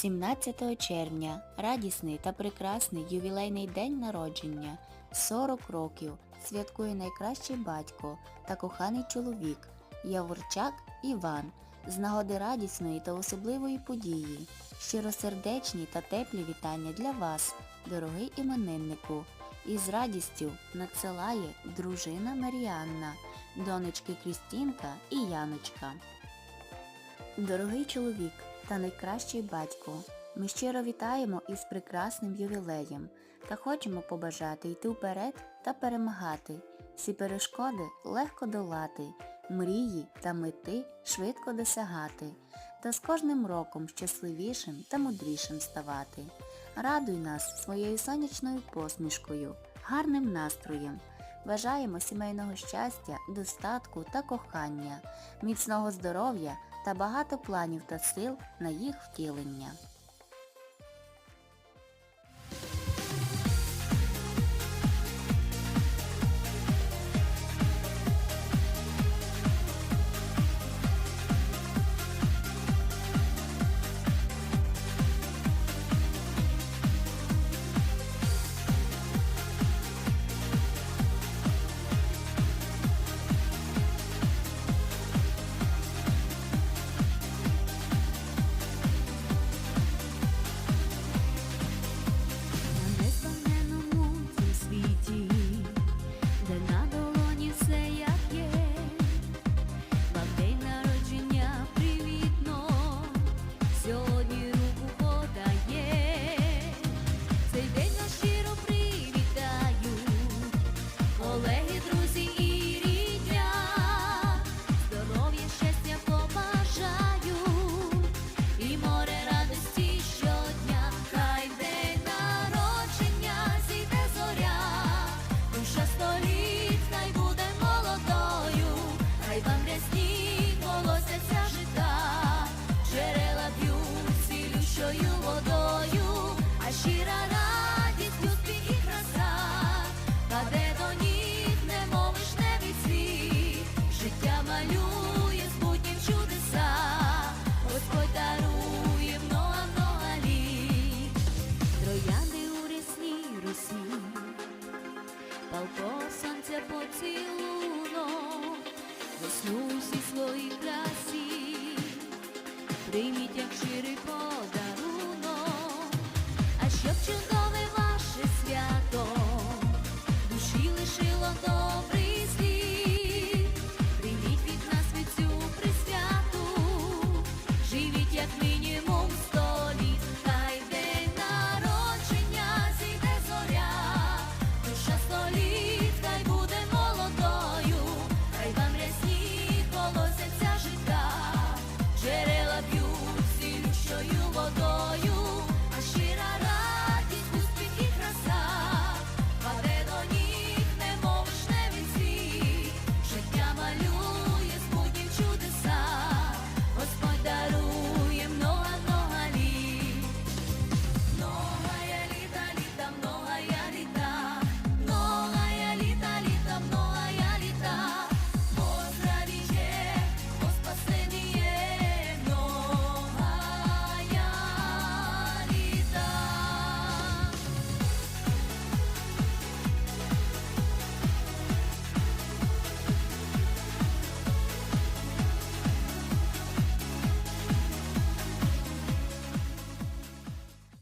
17 червня радісний та прекрасний ювілейний день народження. 40 років святкує найкращий батько та коханий чоловік Яворчак Іван з нагоди радісної та особливої події. Щиросердечні та теплі вітання для вас, дорогий імениннику. І з радістю надсилає дружина Маріанна, донечки Крістінка і Яночка. Дорогий чоловік та найкращий батько, ми щиро вітаємо із прекрасним ювілеєм та хочемо побажати йти вперед та перемагати, всі перешкоди легко долати, мрії та мети швидко досягати, та з кожним роком щасливішим та мудрішим ставати. Радуй нас своєю сонячною посмішкою, гарним настроєм. Бажаємо сімейного щастя, достатку та кохання, міцного здоров'я та багато планів та сил на їх втілення. Щира радість, успіх і краса, паде до ніг, немов вишневий цвіт, життя малює збутнім чудеса. Господь дарує много, много літ, у рясній росі, палко сонця поцілунок, весну всі свої красі, прийміть як